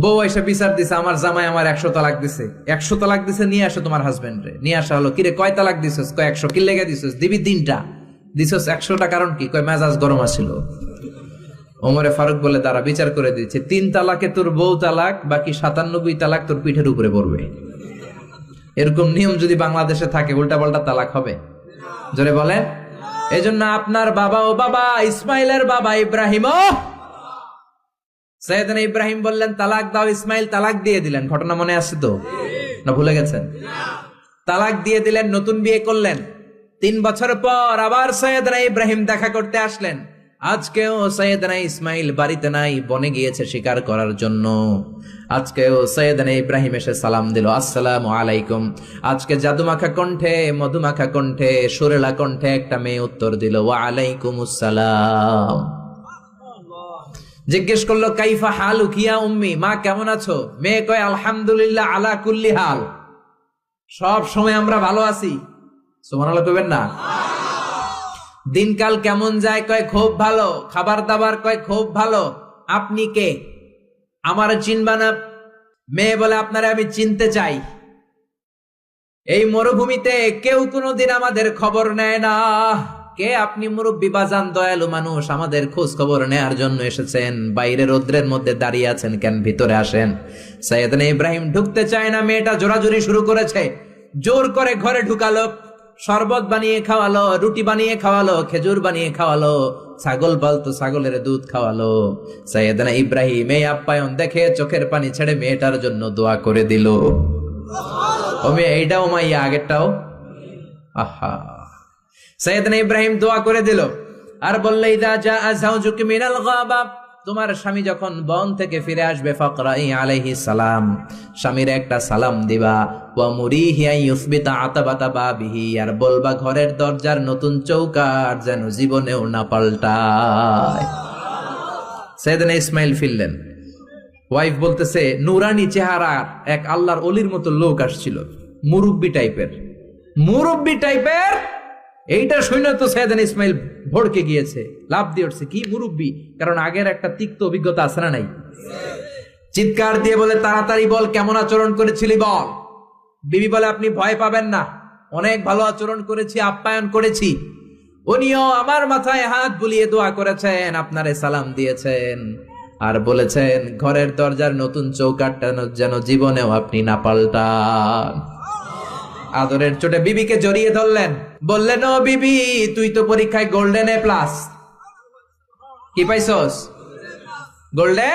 বউ এসে বিচার দিছে, আমার জামাই আমার একশো তালাক দিছে। একশো তালাক দিছে, নিয়ে আসো তোমার হাজবেন্ড রে। নিয়ে আসা হলো, কিরে, কয় তালাক দিছস? কয় একশো? কি লেগে দিছস? দিবি তিনটা। দিছস একশোটা, কারণ কি? কয়, মেজাজ গরম আছিল। ওমরে ফারুক বলে তারা বিচার করে দিচ্ছে। তিন তালাকে তোর বউ তালাক, বাকি সাতানব্বই তালাক তোর পিঠের উপরে পড়বে। এরকম নিয়ম যদি বাংলাদেশে থাকে উল্টা পাল্টা তালাক হবে। জোরে বলেন। এই জন্য আপনার বাবা ও বাবা, ইসমাইলের বাবা ইব্রাহিম সৈয়দনা ইব্রাহিম বললেন, তালাক দাও ইসমাইল, তালাক দিয়ে দিলেন। ঘটনা মনে আছে তো? না ভুলে গেছেন? তালাক দিয়ে দিলেন, নতুন বিয়ে করলেন। তিন বছর পর আবার সৈয়দনা ইব্রাহিম দেখা করতে আসলেন। আজকেও সৈয়দনা ইসমাইল বাড়িতে নাই, বনে গিয়েছে শিকার করার জন্য। আজকেও সৈয়দনা ইব্রাহিম এসে সালাম দিল, আসসালাম আলাইকুম। আজকে জাদুমাখা কণ্ঠে, মধুমাখা কণ্ঠে, সুরেলা কণ্ঠে একটা মেয়ে উত্তর দিল, ওয়া আলাইকুম আসসালাম জিজ্ঞেস করল, কাইফা হাল উকিয়া উম্মি? মা, কেমন আছো? মেয়ে কয়, আলহামদুলিল্লাহ, আলা কুল্লি হাল। সব সময় আমরা ভালো আছি। সুবহানাল্লাহ কইবেন না? দিনকাল কেমন যায় কয়, খুব ভালো। খাবার দাবার কয়, খুব ভালো। আপনি কে? আমার চিনবা না মেয়ে বলে, আপনারা আমি চিনতে চাই। এই মরুভূমিতে কেউ কোনোদিন আমাদের খবর নেয় না। কে আপনি মুরব্বী বাজান দয়ালু মানুষ? আমাদের খোঁজ খবর নেয়ার জন্য এসেছেন। বাইরে রৌদ্রের মধ্যে দাঁড়িয়ে আছেন কেন ভিতরে আসেন? সৈয়দনা ইব্রাহিম ঢুকতে চায় না, মেয়েটা জোরাজুরি শুরু করেছে। জোর করে ঘরে ঢুকালো, শরবত বানিয়ে খাওয়ালো, রুটি বানিয়ে খাওয়ালো, খেজুর বানিয়ে খাওয়ালো, ছাগল পালতো ছাগলের দুধ খাওয়ালো। সৈয়দনা ইব্রাহিম এই আপ্যায়ন দেখে চোখের পানি ছেড়ে মেয়েটার জন্য দোয়া করে দিল। ও মেয়ে এইটাও মাইয়া, আগেরটাও? আহা। সৈয়দনা ইব্রাহিম দোয়া করে দিল, আর বললে, ইদা যা মিনাল গাবা তোমার স্বামী যখন বন থেকে ফিরে আসবে, ফকরাই আলাইহি সালাম স্বামীর একটা সালাম দিবা, ওয়া মুরিহি আন ইউসবিতা আতাবাতা বাবিহি আর বলবা, ঘরের দরজার নতুন চৌকার যেন জীবনেও না পাল্টায় ইসমাইল ফিরলেন। ওয়াইফ বলতেছে, নুরানি চেহারা এক আল্লাহর অলির মতো লোক আসছিল, মুরব্বি টাইপের মুরব্বি টাইপের এইটা শুনে তো সৈয়দান ইসমাইল ভড়কে গিয়েছে লাভ দিয়ে উঠছে। কি মুরব্বি? কারণ আগের একটা তিক্ত অভিজ্ঞতা আছে না নাই? চিৎকার দিয়ে বলে, তাড়াতাড়ি বল, কেমন আচরণ করেছিলি বল? বিবি বলে, আপনি ভয় পাবেন না। অনেক ভালো আচরণ করেছি, আপ্যায়ন করেছি। উনিও আমার মাথায় হাত বুলিয়ে দোয়া করেছেন, আপনারে সালাম দিয়েছেন। আর বলেছেন, ঘরের দরজার নতুন চৌকাটটা যেন জীবনেও আপনি না পাল্টান। আদরের চোটে বিবিকে জড়িয়ে ধরলেন। বললেন, ও বিবি, তুই তো পরীক্ষায় গোল্ডেন এ প্লাস। কি পাইছস? গোল্ডেন?